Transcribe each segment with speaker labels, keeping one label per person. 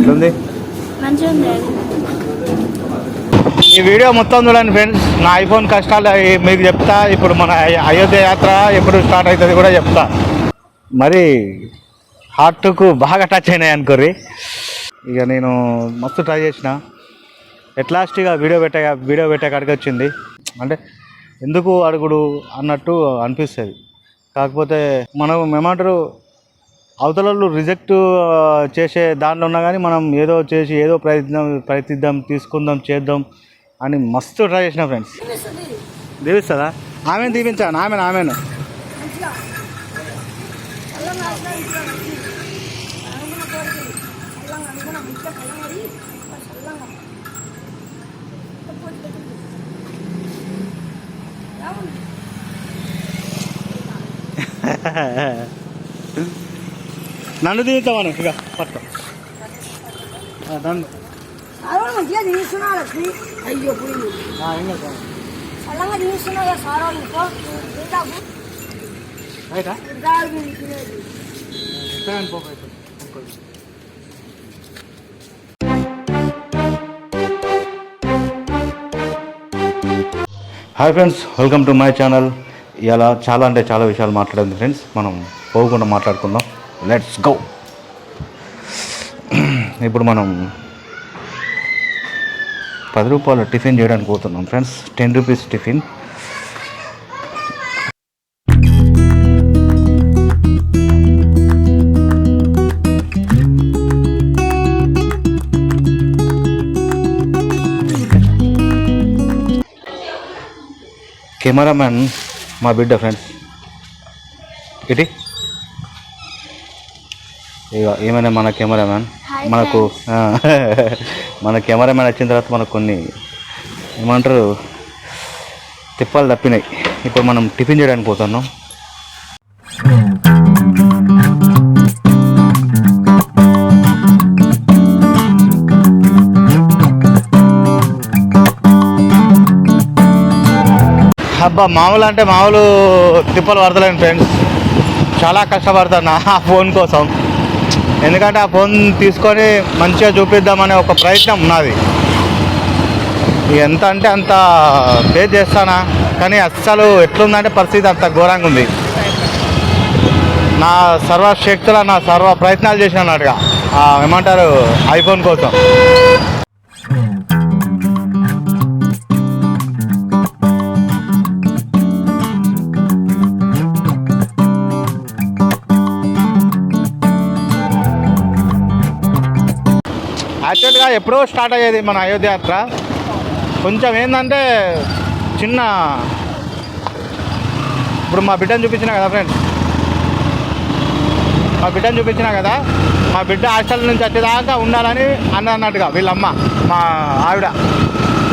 Speaker 1: ఎట్లుంది? ఈ వీడియో మొత్తం చూడండి ఫ్రెండ్స్. నా ఐఫోన్ కష్టాలు మీకు చెప్తా. ఇప్పుడు మన అయ- అయోధ్య యాత్ర ఎప్పుడు స్టార్ట్ అవుతుంది కూడా చెప్తా. మరి హార్ట్కు బాగా టచ్ అయినాయి అనుకోర్రి. ఇక నేను మస్తు ట్రై చేసిన. ఎట్ లాస్ట్ ఇక వీడియో పెట్టే వీడియో పెట్టే కాడికి వచ్చింది. అంటే ఎందుకు అడుగుడు అన్నట్టు అనిపిస్తుంది. కాకపోతే మనం ఏమంటారు? అవతల వాళ్ళు రిజెక్ట్ చేసే దాంట్లో ఉన్నా కానీ మనం ఏదో చేసి ఏదో ప్రయత్నం ప్రయత్నిద్దాం తీసుకుందాం చేద్దాం అని మస్తు ట్రై చేసిన ఫ్రెండ్స్ దీవిస్తుందా? ఆమెను దీవించాను ఆమెను ఆమెను. నన్ను దీవించామను ఇక నన్ను.
Speaker 2: మంచిగా లక్ష్మి. అయ్యో పోయింది
Speaker 1: కాదు. పోయి hi friends welcome to my channel. ఇలా చాలా అంటే చాలా విషయాలు మాట్లాడింది ఫ్రెండ్స్. మనం పోకుండా మాట్లాడుకుందాం. లెట్స్ గో. ఇప్పుడు మనం పది రూపాయల టిఫిన్ చేయడానికి పోతున్నాం friends. Ten rupees tiffin. Cameraman మా బిడ్డ ఫ్రెండ్స్. ఇటీ ఇక ఏమైనా మన కెమెరామ్యాన్. మనకు మన కెమెరామ్యాన్ వచ్చిన తర్వాత మనకు కొన్ని ఏమంటారు తిప్పాలు తప్పినాయి. ఇప్పుడు మనం టిఫిన్ చేయడానికి పోతున్నాం. అబ్బా మామూలు అంటే మామూలు తిప్పలు పడతలేను ఫ్రెండ్స్ చాలా కష్టపడతాను నా ఆ ఫోన్ కోసం. ఎందుకంటే ఆ ఫోన్ తీసుకొని మంచిగా చూపిద్దామనే ఒక ప్రయత్నం నాది ఎంత అంటే అంత పే చేస్తానా? కానీ అస్సలు ఎట్లుందంటే పరిస్థితి అంత ఘోరంగా ఉంది. నా సర్వశక్తుల నా సర్వ ప్రయత్నాలు చేసినట్టుగా ఏమంటారు ఐఫోన్ కోసం. ఎప్పుడో స్టార్ట్ అయ్యేది మన అయోధ్య యాత్ర కొంచెం ఏంటంటే చిన్న ఇప్పుడు మా బిడ్డను చూపించిన కదా ఫ్రెండ్స్ మా బిడ్డను చూపించిన కదా? మా బిడ్డ హాస్టల్ నుంచి వచ్చేదాకా ఉండాలని అన్న అన్నట్టుగా వీళ్ళమ్మ మా ఆవిడ.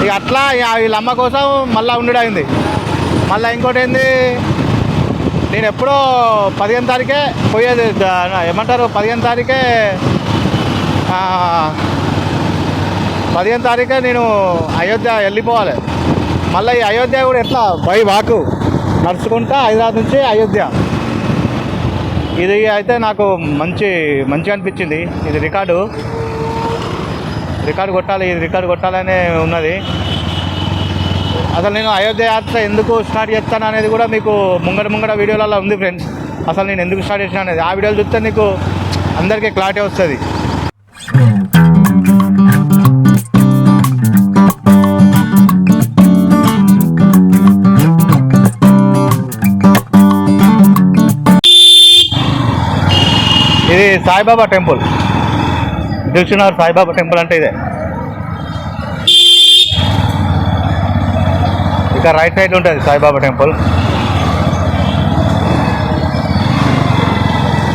Speaker 1: ఇక అట్లా ఇక వీళ్ళమ్మ కోసం మళ్ళీ ఉండడైంది మళ్ళీ ఇంకోటి ఏంది? నేను ఎప్పుడో పదిహేను తారీఖే పోయేది ఏమంటారు? పదిహేను తారీఖే పదిహేను తారీఖే నేను అయోధ్య వెళ్ళిపోవాలి. మళ్ళీ ఈ అయోధ్య కూడా ఎట్లా? By walk. నడుచుకుంటా హైదరాబాద్ నుంచి అయోధ్య. ఇది అయితే నాకు మంచి మంచిగా అనిపించింది. ఇది రికార్డు. రికార్డు కొట్టాలి ఇది రికార్డు కొట్టాలనే ఉన్నది. అసలు నేను అయోధ్య యాత్ర ఎందుకు స్టార్ట్ చేస్తాను అనేది కూడా మీకు ముంగడ ముంగడ వీడియోలలో ఉంది ఫ్రెండ్స్. అసలు నేను ఎందుకు స్టార్ట్ చేసిన అనేది. ఆ వీడియోలు చూస్తే నీకు అందరికీ క్లారిటీ వస్తుంది. సాయిబాబా టెంపుల్. దిల్చునార్ సాయిబాబా టెంపుల్ అంటే ఇదే. ఇక రైట్ సైడ్ ఉంటుంది సాయిబాబా టెంపుల్.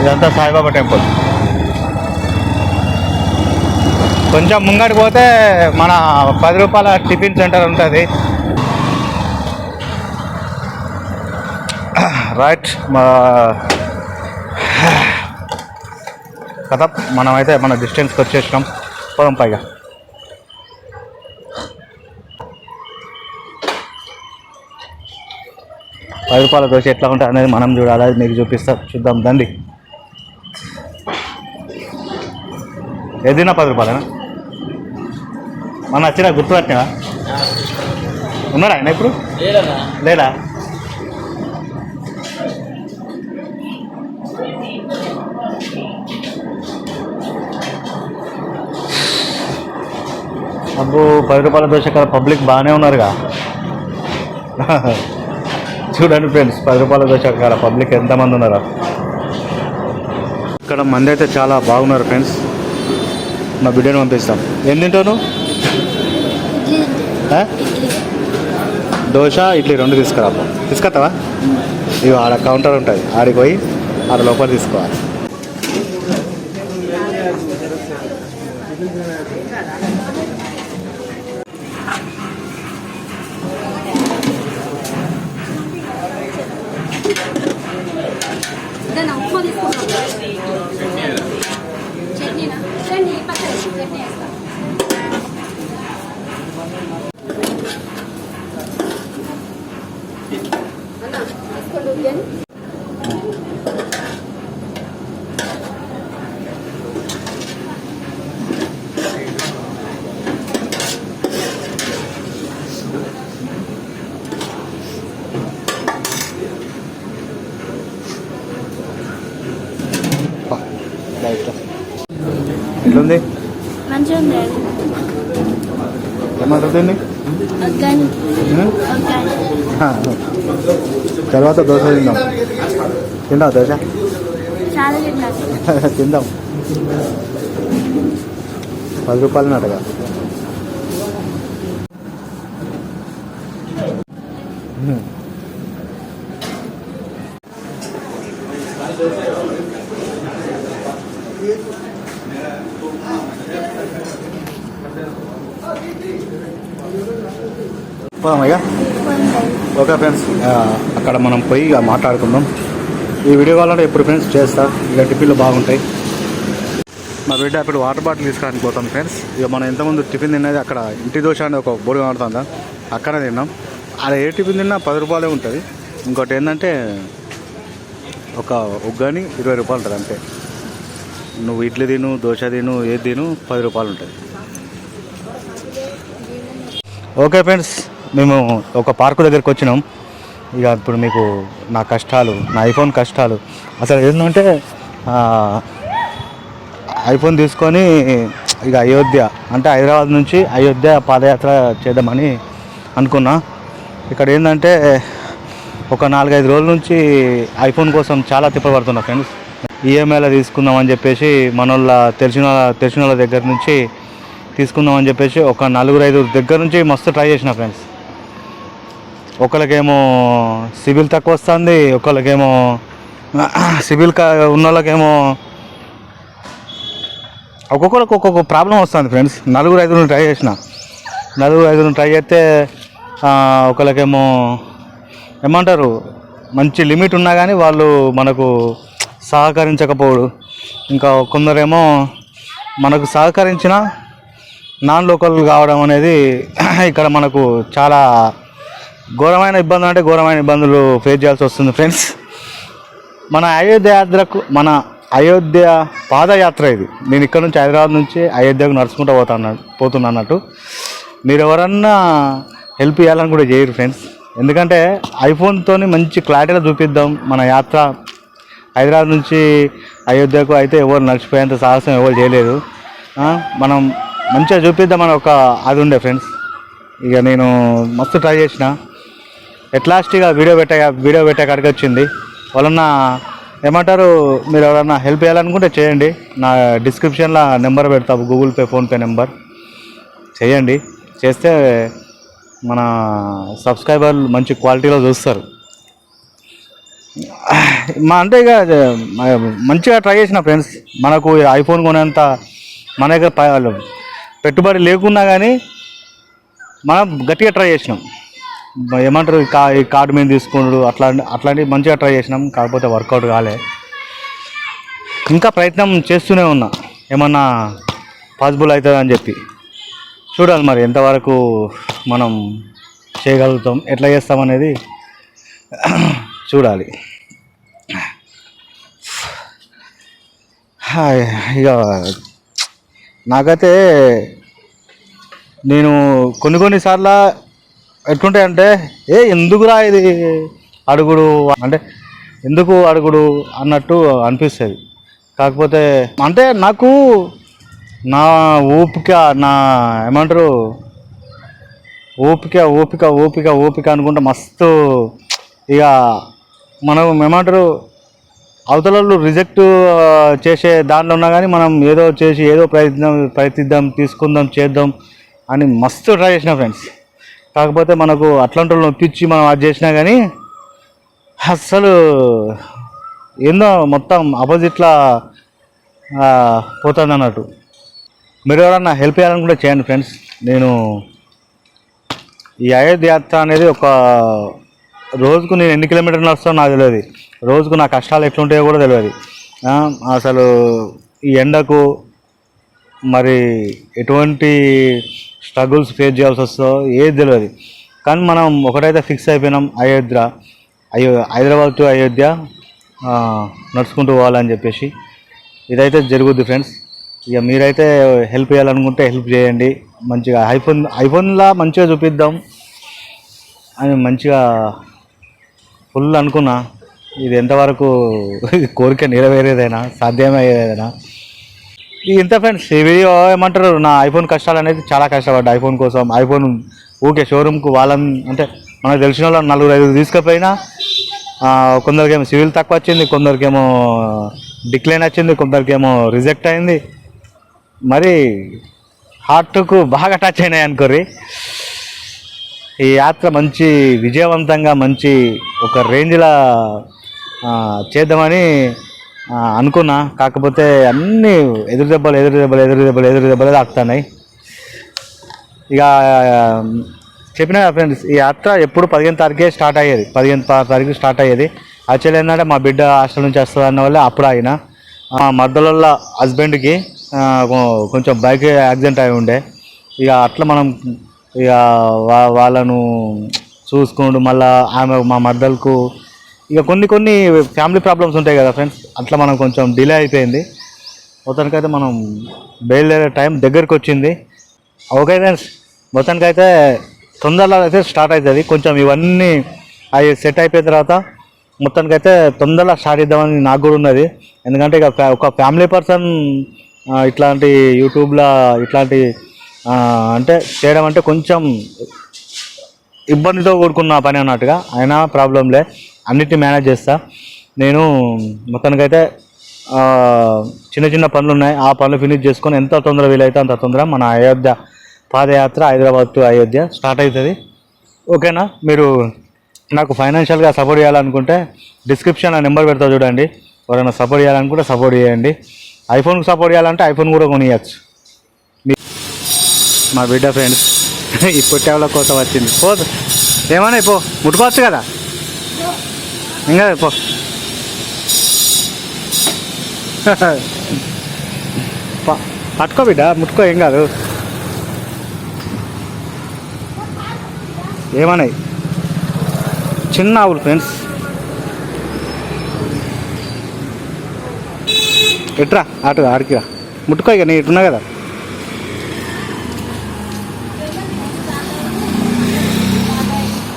Speaker 1: ఇదంతా సాయిబాబా టెంపుల్. కొంచెం ముంగడికి పోతే మన పది రూపాయల టిఫిన్ సెంటర్ ఉంటుంది. రైట్ మా కదా మనమైతే మన డిస్టెన్స్కి వచ్చేసినాం. పోదాం పైగా. పది రూపాయల దోశ ఎట్లా ఉంటుంది అనేది మనం చూడాలి. అది మీకు చూపిస్తా. చూద్దాం. దండి. ఏదైనా పది రూపాయలేనా? మన వచ్చిన గుర్తు పట్టినా ఉన్నాడా ఆయన ఇప్పుడు? లేడా అబ్బో పది రూపాయల దోశ కదా పబ్లిక్ బాగానే ఉన్నారుగా. చూడండి ఫ్రెండ్స్ పది రూపాయల దోశ కాడ పబ్లిక్ ఎంతమంది ఉన్నారో. ఇక్కడ మంది అయితే చాలా బాగున్నారు ఫ్రెండ్స్. మా బిడ్డను పంపిస్తాం ఏం?
Speaker 2: ఇడ్లీ
Speaker 1: దోశ ఇడ్లీ రెండు తీసుకురా. తీసుకొస్తావా? ఇవి ఆడ కౌంటర్ ఉంటుంది ఆడికి పోయి ఆడ లోపల తీసుకోవాలి. దీన్ని? ఆ, తర్వాత దోశ తిందాం తిందాం దోశ తిందాం. పది రూపాయలు నటగా పోదామయ్యా ఓకే ఫ్రెండ్స్ అక్కడ మనం పోయి ఇక మాట్లాడుకుందాం. ఈ వీడియో కావాలంటే ఎప్పుడు ఫ్రెండ్స్ చేస్తా. ఇక టిఫిన్లు బాగుంటాయి. మా బిడ్డ ఇప్పుడు వాటర్ బాటిల్ తీసుకోవడానికి పోతాం ఫ్రెండ్స్ ఇక మనం ఎంతమంది టిఫిన్ తిన్నది అక్కడ ఇంటి దోశ అని ఒక బోర్డు కనబడుతుందా అక్కడే తిన్నాం. అక్కడ ఏ టిఫిన్ తిన్నా పది రూపాయలే ఉంటుంది. ఇంకోటి ఏంటంటే ఒక ఉగ్గాని ఇరవై రూపాయలు ఉంటుంది అంతే. నువ్వు ఇడ్లీ తిను దోశ తిను ఏది తిను పది రూపాయలు ఉంటుంది. ఓకే ఫ్రెండ్స్ మేము ఒక పార్కు దగ్గరికి వచ్చినాం. ఇక ఇప్పుడు మీకు నా కష్టాలు నా ఐఫోన్ కష్టాలు. అసలు ఏంటంటే ఐఫోన్ తీసుకొని ఇక అయోధ్య అంటే హైదరాబాద్ నుంచి అయోధ్య పాదయాత్ర చేద్దామని అనుకున్నా. ఇక్కడ ఏంటంటే ఒక నాలుగైదు రోజుల నుంచి ఐఫోన్ కోసం చాలా తిప్పబడుతున్నా ఫ్రెండ్స్. ఈఎంఐలో తీసుకుందామని చెప్పేసి మన వాళ్ళ తెలిసిన వాళ్ళ- తెలిసిన వాళ్ళ దగ్గర నుంచి తీసుకుందామని చెప్పేసి ఒక నలుగురు ఐదు దగ్గర నుంచి మస్తు ట్రై చేసిన ఫ్రెండ్స్. ఒకళ్ళకేమో సిబిల్ తక్కువ వస్తుంది ఒకళ్ళకేమో సిబిల్ ఉన్న వాళ్ళకేమో ఒక్కొక్కరికి ఒక్కొక్క ప్రాబ్లం వస్తుంది ఫ్రెండ్స్. నలుగురు ఐదుగురు ట్రై చేసిన. నలుగురు ఐదుగురు ట్రై చేస్తే ఒకళ్ళకేమో ఏమంటారు మంచి లిమిట్ ఉన్నా కానీ వాళ్ళు మనకు సహకరించకపోవడు. ఇంకా కొందరేమో మనకు సహకరించిన నాన్ లోకల్ కావడం అనేది ఇక్కడ మనకు చాలా ఘోరమైన ఇబ్బందులు అంటే ఘోరమైన ఇబ్బందులు ఫేస్ చేయాల్సి వస్తుంది ఫ్రెండ్స్ మన అయోధ్య యాత్రకు మన అయోధ్య పాదయాత్ర ఇది. నేను ఇక్కడ నుంచి హైదరాబాద్ నుంచి అయోధ్యకు నడుచుకుంటూ పోతాను పోతున్నా అన్నట్టు. మీరు ఎవరన్నా హెల్ప్ చేయాలని కూడా చేయరు ఫ్రెండ్స్ ఎందుకంటే ఐఫోన్తో మంచి క్లారిటీగా చూపిద్దాం మన యాత్ర. హైదరాబాద్ నుంచి అయోధ్యకు అయితే ఎవరు నడిచిపోయేంత సాహసం ఎవరు చేయలేదు. మనం మంచిగా చూపిద్దామని ఒక అది ఉండే ఫ్రెండ్స్ ఇక నేను మస్తు ట్రై చేసిన. ఎట్లాస్ట్ ఇక వీడియో పెట్టే వీడియో పెట్టే కాడికి వచ్చింది. వాళ్ళన్నా ఏమంటారు మీరు ఎవరన్నా హెల్ప్ చేయాలనుకుంటే చేయండి. నా డిస్క్రిప్షన్లో నెంబర్ పెడతా గూగుల్ పే ఫోన్పే నెంబర్ చేయండి. చేస్తే మన సబ్స్క్రైబర్లు మంచి క్వాలిటీలో చూస్తారు. మా అంటే ఇక మంచిగా ట్రై చేసిన ఫ్రెండ్స్ మనకు ఐఫోన్ కొనేంత మన దగ్గర పెట్టుబడి లేకున్నా కానీ మనం గట్టిగా ట్రై చేసినాం. ఏమంటారు కా ఈ కార్డు మీద తీసుకున్నాడు అట్లా అట్లాంటివి మంచిగా ట్రై చేసినాం కాకపోతే వర్కౌట్ కాలే. ఇంకా ప్రయత్నం చేస్తూనే ఉన్నా ఏమన్నా పాసిబుల్ అవుతుంది అని చెప్పి. చూడాలి మరి ఎంతవరకు మనం చేయగలుగుతాం ఎట్లా చేస్తాం అనేది చూడాలి. హాయ్, ఇక నాకైతే నేను కొన్ని కొన్నిసార్లు ఎట్లుంటాయంటే ఏ ఎందుకురా ఇది అడుగుడు అంటే ఎందుకు అడుగుడు అన్నట్టు అనిపిస్తుంది. కాకపోతే అంటే నాకు నా ఓపిక నా ఏమంటారు ఓపిక ఓపిక ఓపిక ఓపిక అనుకుంటే మస్తు ఇక మనం ఏమంటారు అవతల రిజెక్ట్ చేసే దాంట్లో ఉన్నా కానీ మనం ఏదో చేసి ఏదో ప్రయత్నం ప్రయత్నిద్దాం తీసుకుందాం చేద్దాం అని మస్తు ట్రై చేసిన ఫ్రెండ్స్ కాకపోతే మనకు అట్లాంటి వాళ్ళని ఒప్పించి మనం అది చేసినా కానీ అస్సలు ఏందో మొత్తం ఆపోజిట్లా పోతుంది అన్నట్టు మీరు ఎవరన్నా హెల్ప్ చేయాలనుకుంటే చేయండి ఫ్రెండ్స్. నేను ఈ అయోధ్య యాత్ర అనేది ఒక రోజుకు నేను ఎన్ని కిలోమీటర్లు వస్తానో నాకు తెలియదు. రోజుకు నా కష్టాలు ఎట్లుంటాయో కూడా తెలియదు. అసలు ఈ ఎండకు మరి ఎటువంటి స్ట్రగుల్స్ ఫేస్ చేయాల్సి వస్తుందో ఏది తెలియదు. కానీ మనం ఒకటైతే ఫిక్స్ అయిపోయినాం అయోధ్య అయో హైదరాబాద్ టు అయోధ్య నడుచుకుంటూ పోవాలని చెప్పేసి. ఇదైతే జరుగుద్ది ఫ్రెండ్స్. ఇక మీరైతే హెల్ప్ చేయాలనుకుంటే హెల్ప్ చేయండి. మంచిగా ఐఫోన్ ఐఫోన్లా మంచిగా చూపిద్దాం అని మంచిగా ఫుల్ అనుకున్నా. ఇది ఎంతవరకు కోరిక నెరవేరేదైనా సాధ్యమయ్యేదైనా. ఇంత ఫ్రెండ్స్ ఈ వీడియో ఏమంటారు? నా ఐఫోన్ కష్టాలు అనేది చాలా కష్టపడ్డా. ఐఫోన్ కోసం ఐఫోన్ ఊకే షోరూమ్కు వాళ్ళని అంటే మనకు తెలిసిన వాళ్ళు నలుగురు ఐదు తీసుకుపోయినా కొందరికేమో సివిల్ తక్కువ వచ్చింది కొందరికేమో డిక్లైన్ వచ్చింది కొందరికేమో రిజెక్ట్ అయింది. మరి హార్ట్కు బాగా టచ్ అయినాయి అనుకోర్రి. ఈ యాత్ర మంచి విజయవంతంగా మంచి ఒక రేంజ్లా చేద్దామని అనుకున్నా. కాకపోతే అన్నీ ఎదురు దెబ్బలు ఎదురు దెబ్బలు ఎదురు దెబ్బలు ఎదురు దెబ్బలు తాకుతున్నాయి. ఇక చెప్పిన ఫ్రెండ్స్ ఈ యాత్ర ఎప్పుడు పదిహేను తారీఖే స్టార్ట్ అయ్యేది. పదిహేను తారీఖు స్టార్ట్ అయ్యేది. యాక్చువల్లీ ఏంటంటే మా బిడ్డ హాస్టల్ నుంచి వస్తుంది అన్న వల్ల అప్పుడు ఆయన మా మద్దల హస్బెండ్కి కొంచెం బైక్ యాక్సిడెంట్ అయి ఉండే. ఇక అట్లా మనం ఇక వా- వాళ్ళను చూసుకోండు మళ్ళా ఆమె మా మద్దలకు ఇక కొన్ని కొన్ని ఫ్యామిలీ ప్రాబ్లమ్స్ ఉంటాయి కదా ఫ్రెండ్స్ అట్లా మనం కొంచెం డిలే అయిపోయింది. మొత్తానికైతే మనం బయలుదేరే టైం దగ్గరికి వచ్చింది. ఓకే ఫ్రెండ్స్ మొత్తానికైతే తొందరలో అయితే స్టార్ట్ అవుతుంది కొంచెం ఇవన్నీ అవి సెట్ అయిపోయిన తర్వాత మొత్తానికైతే తొందరగా స్టార్ట్ చేద్దామని నాకు కూడా ఉన్నది. ఎందుకంటే ఇక ఫ్యా- ఒక ఫ్యామిలీ పర్సన్ ఇట్లాంటి యూట్యూబ్లో ఇట్లాంటి అంటే చేయడం అంటే కొంచెం ఇబ్బందితో కూడుకున్న పని అన్నట్టుగా. అయినా ప్రాబ్లంలే అన్నిటిని మేనేజ్ చేస్తా. నేను మొత్తానికైతే చిన్న చిన్న పనులు ఉన్నాయి. ఆ పనులు ఫినిష్ చేసుకొని ఎంత తొందర వీలైతే అంత తొందర మన అయోధ్య పాదయాత్ర హైదరాబాద్ టు అయోధ్య స్టార్ట్ అవుతుంది. ఓకేనా? మీరు నాకు ఫైనాన్షియల్గా సపోర్ట్ చేయాలనుకుంటే డిస్క్రిప్షన్ ఆ నెంబర్ పెడతా చూడండి. ఎవరైనా సపోర్ట్ చేయాలనుకుంటే సపోర్ట్ చేయండి. ఐఫోన్కి సపోర్ట్ చేయాలంటే ఐఫోన్ కూడా కొనియచ్చు. మా బిడ్డ ఫ్రెండ్స్ ఇప్పుడు పుట్టావుల కోసం వచ్చింది. పోదు. ఏమైనా పో ముట్టుకోవచ్చు కదా? ఇంకా పో. ప- పట్టుకో బిడ్డ ముట్టుకో ఏం కాదు. ఏమన్నాయి? చిన్న ఆవులు ఫ్రెండ్స్. ఎట్రా? అటు ఆడికిరా ముట్టుకో ఇక నేను ఇటున్నా కదా.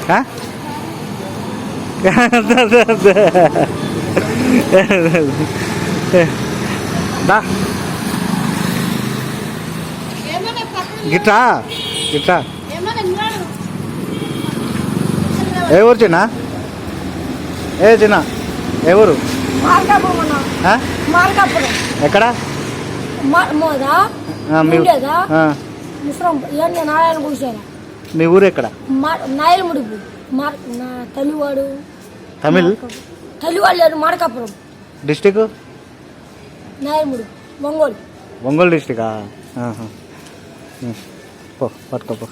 Speaker 1: ఆ? దా. గిట్రా? గిట్రా? ఏ ఊరు చిన్న? ఏ చిన్న? ఏ ఊరు? ఎక్కడ?
Speaker 2: మా-
Speaker 1: ఊరు. ఎక్కడ?
Speaker 2: నాయల ముడుపు మార్ నా తల్లివాడు.
Speaker 1: తమిళ్?
Speaker 2: తల్లివాడు లేరు మార్కాపురం
Speaker 1: డిస్టిక్?
Speaker 2: నాయల ముడుపు ఒంగోలు.
Speaker 1: ఒంగోలు డిస్టికా. పో పట్టుకో పో.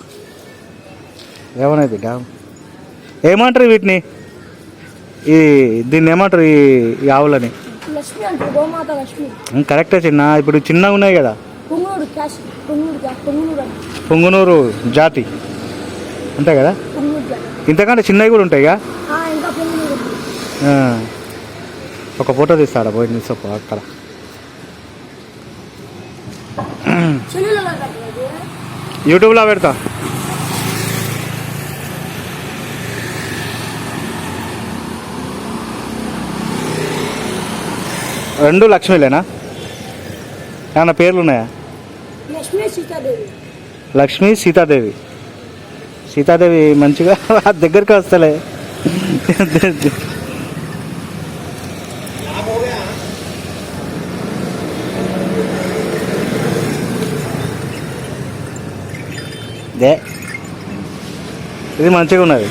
Speaker 1: ఏమన్నాయి బిడ్డ ఏమంటారు వీటిని? ఈ దీన్ని ఏమంటారు ఈ ఈ ఆవులని? కరెక్టే చిన్న ఇప్పుడు చిన్నగా ఉన్నాయి కదా?
Speaker 2: పొంగునూరు
Speaker 1: జాతి. ఉంటాయి కదా? ఇంతకంటే చిన్నవి కూడా ఉంటాయి ఒక ఫోటో తీస్తాడా పోయి తీసుకో అక్కడ? యూట్యూబ్లో పెడతా. రెండు లక్ష్మీలేనా? ఏమన్నా పేర్లు ఉన్నాయా
Speaker 2: లక్ష్మీ సీతాదేవి.
Speaker 1: సీతాదేవి మంచిగా దగ్గరికి వస్తలే. దే. ఇది మంచిగా ఉన్నది.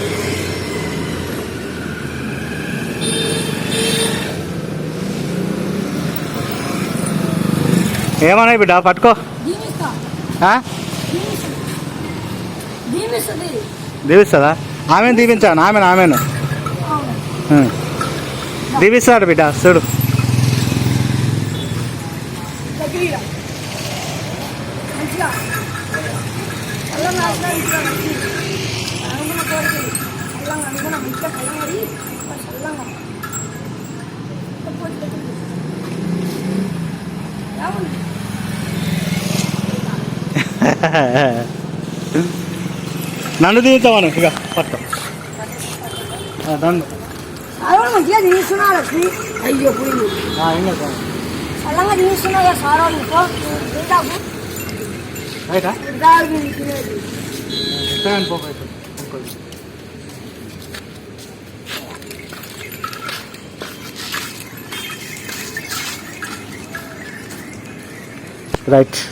Speaker 1: ఏమన్నాయి బిడ్డ పట్టుకో. దీవిస్తుందా? ఆమెను దీవించాను ఆమెను ఆమెను.
Speaker 2: అవును.
Speaker 1: దీవిస్తాడు బిడ్డ చూడు. నన్ను దీవించామను ఇక పట్టు. నన్ను.
Speaker 2: మంచిగా తీస్తున్నారు లక్ష్మి అయ్యో
Speaker 1: చాలు.
Speaker 2: చల్లంగా తీస్తున్నారు కదా సార్ వాళ్ళు ఇంకో తింటాకు
Speaker 1: రైటా
Speaker 2: తింటాకు తినేది